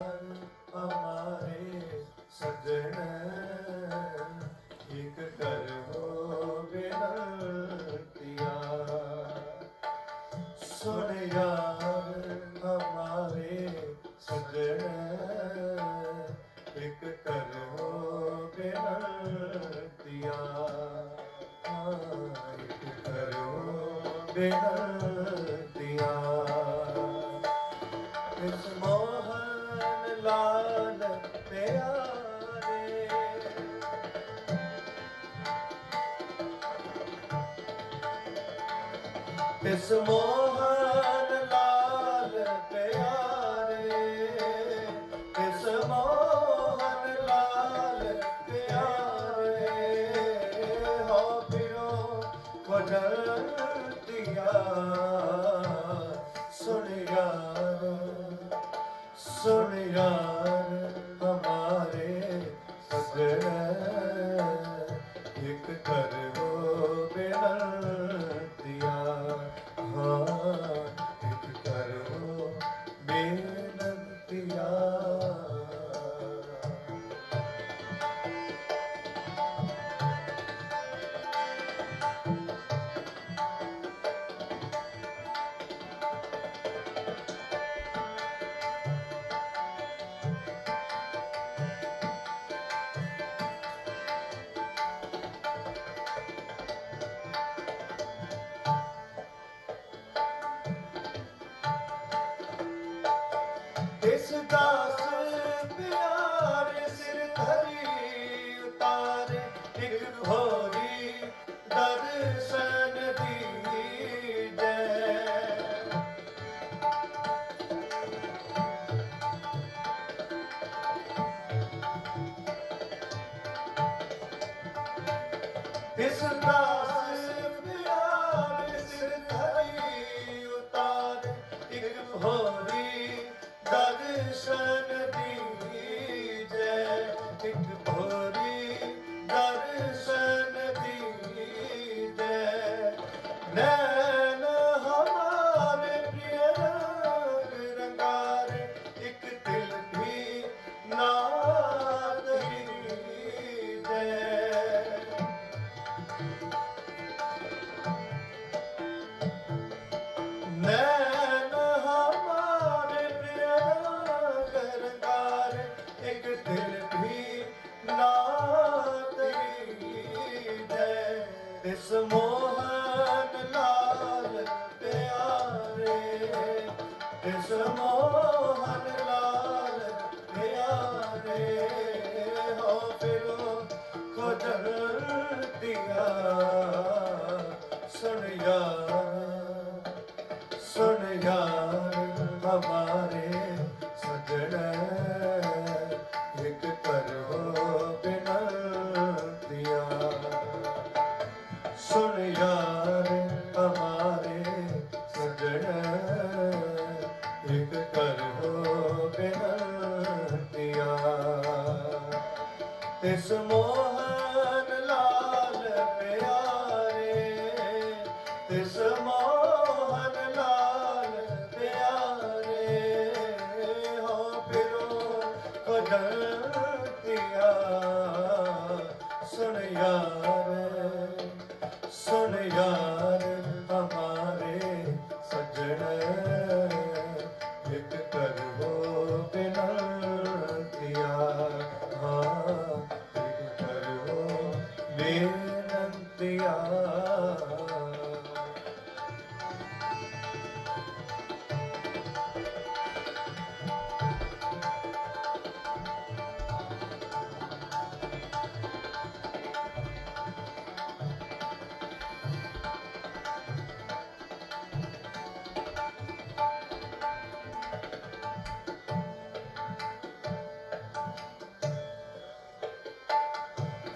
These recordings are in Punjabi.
ਹਮਾਰੇ ਸਜਣ ਇੱਕ ਕਰੋ ਬੇਨਤੀਆ ਸੁਣ ਯਾਰ ਹਮਾਰੇ ਸਜਣ ਇੱਕ ਕਰੋ ਬੇਨਤੀਆ ਇੱਕ ਕਰੋ ਬੇਨਤੀਆ ਇਸ ਮੋਹਨ ਲਾਲ ਪਿਆਰੇ ਇਸ ਮੋਹਨ ਲਾਲ ਪਿਆਰੇ, ਹੋ ਪਿਓ ਖਜਰਤੀਆ ਸੁਣ ਯਾਰ ਸੁਣ ਯਾਰ ਹਮਾਰੇ ਸਜਣ, ਇੱਕ ਕਰੋ ਬੇਨਤੀਆ uh, ਇਸ ਦਾਸ ਪਿਆਰੇ ਸਿਰ ਧਰੀ ਉਤਾਰੇ ਇੱਕ ਹੋਰੀ ਦਰਸ਼ਨ ਦੀ ਜੈ। ਇਸ ਦਾਸ ਪਿਆਰੇ ਸਿਰ ਧਰੀ ਉਤਾਰੇ ਇੱਕ ਹੋਰੀ ਦਰਸ਼ਨ ਇਸ ਮੋਹਨ ਕਦਰਤੀਆ ਸੁਣ ਯਾਰ ਸੁਣ ਯਾਰ ਹਮਾਰੇ ਸਜਣ। ਇੱਕ ਕਰੋ ਬਿਨਤੀਆ ਹਾਂ ਇੱਕ ਕਰੋ। ਬੇਨਤੀਆ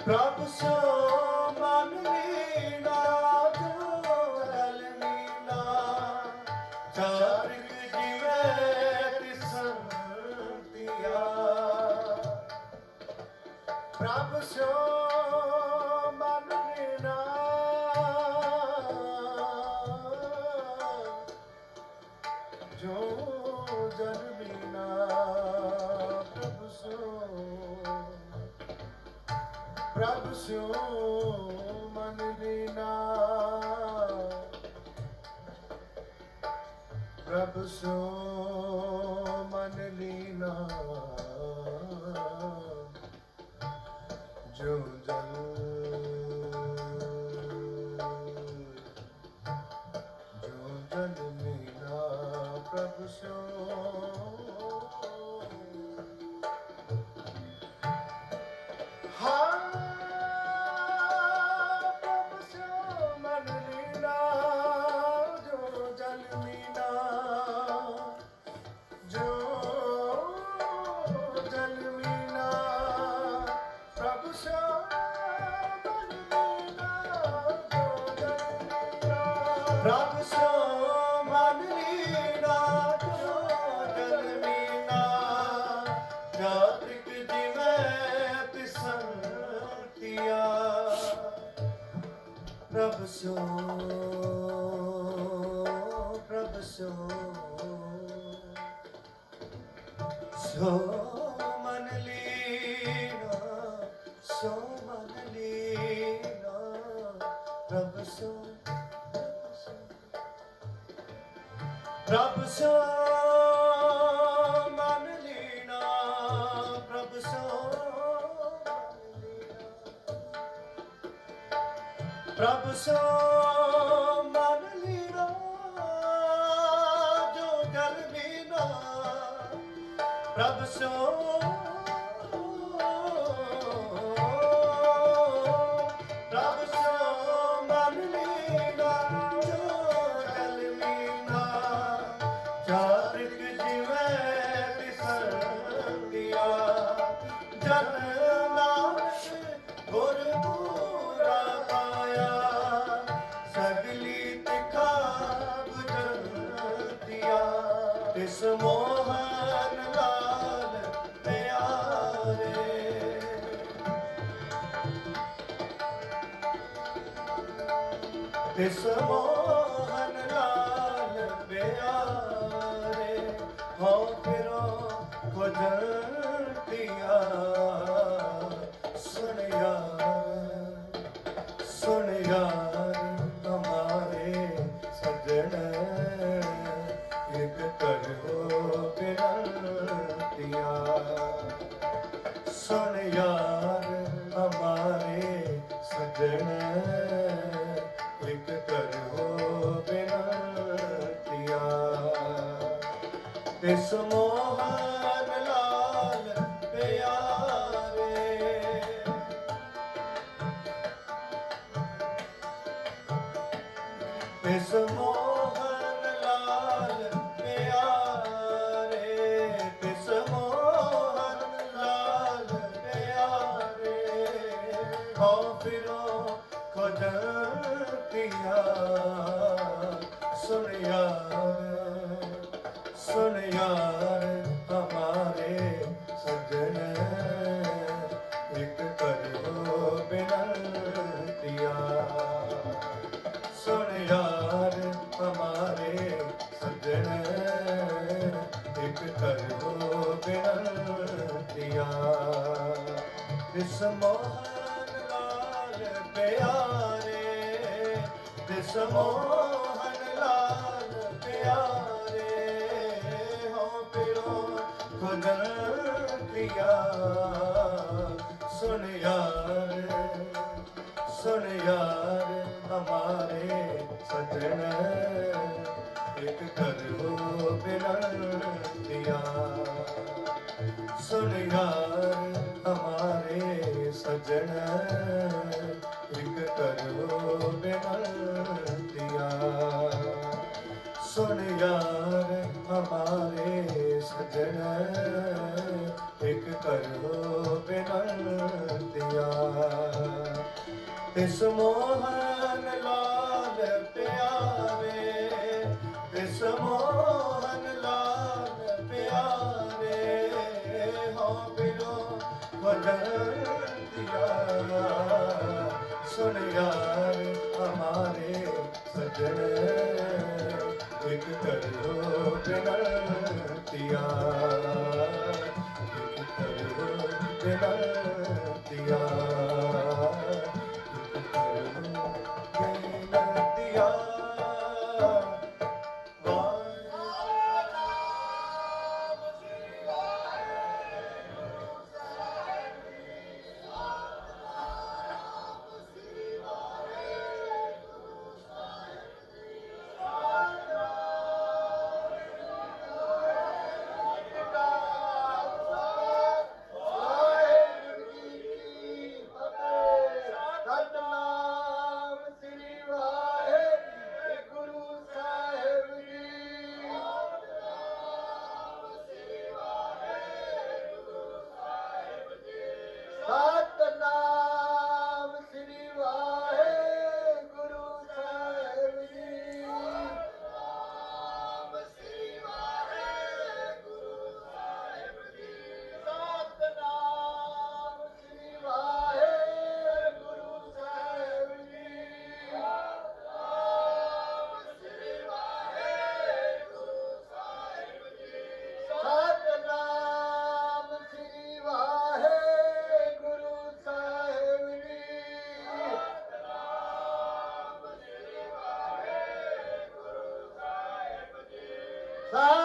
ਪ੍ਰਭ ਸੋ ਮਨ ਮੀਨਾ ਜੋ ਰਲ ਚਾਰਿਕ ਜਿਵੇਂ ਤਿਸੰਤੀਆ। ਪ੍ਰਭ ਸੋ ਪ੍ਰਭ ਸਿਓ ਮਨ ਲੀਨਾ ਪ੍ਰਭ ਸੋ ਮਨ ਲੀਨਾ ਜੋ ਜਲ ਮੀਨਾ। ਜਾਤਿਕ ਜਿਵੇਂ ਪਿਸੰਤੀਆ ਪ੍ਰਭ ਸੋ ਪ੍ਰਭ ਸੋ। ਸੋ ਪ੍ਰਭ ਸੋ ਮਨ ਲੀਨਾ ਪ੍ਰਭ ਸੋ ਮਨ ਪ੍ਰਭ ਸੋ ਤਿਸ ਲਾਲ ਪਿਆਰੇ ਤਿਸ ਮੋਹਨ ਲਾਲ ਪਿਆਰੇ ਤਿਸ ਮੋਹਨ ਲਾਲ ਪਿਆਰੇ ਹੋ ਫਿਰੋ ਖਜਤਿਆ ਸੁਣ ਸੁਣਿਆ ਸੁਣ ਹਮਾਰੇ ਸਜਣ ਮੋਹਨ ਲਾਲ ਪਿਆਰੇ ਇਸ ਮੋਹਨ ਲਾਲ ਪਿਆਰੇ, ਹੋ ਪਿਰੋ ਖੁਦਰਤੀਆ ਸੁਣ ਯਾਰ ਸੁਣ ਯਾਰ ਹਮਾਰੇ ਸਜਣ, ਇੱਕ ਕਰੋ ਸਜਣ ਇੱਕ ਕਰੋ ਬਿਨਤੀਆ। ਸੁਣ ਯਾਰ ਹਮਾਰੇ ਸਜਣ ਇੱਕ ਕਰੋ ਬਿਨਤੀਆ। ਤਿਸ ਮੋਹਨ ਤਰੋ ਬਿਨਤੀਆਂ ਇੱਕ ਤਰੋ ਬਿਨਤੀਆਂ Ah!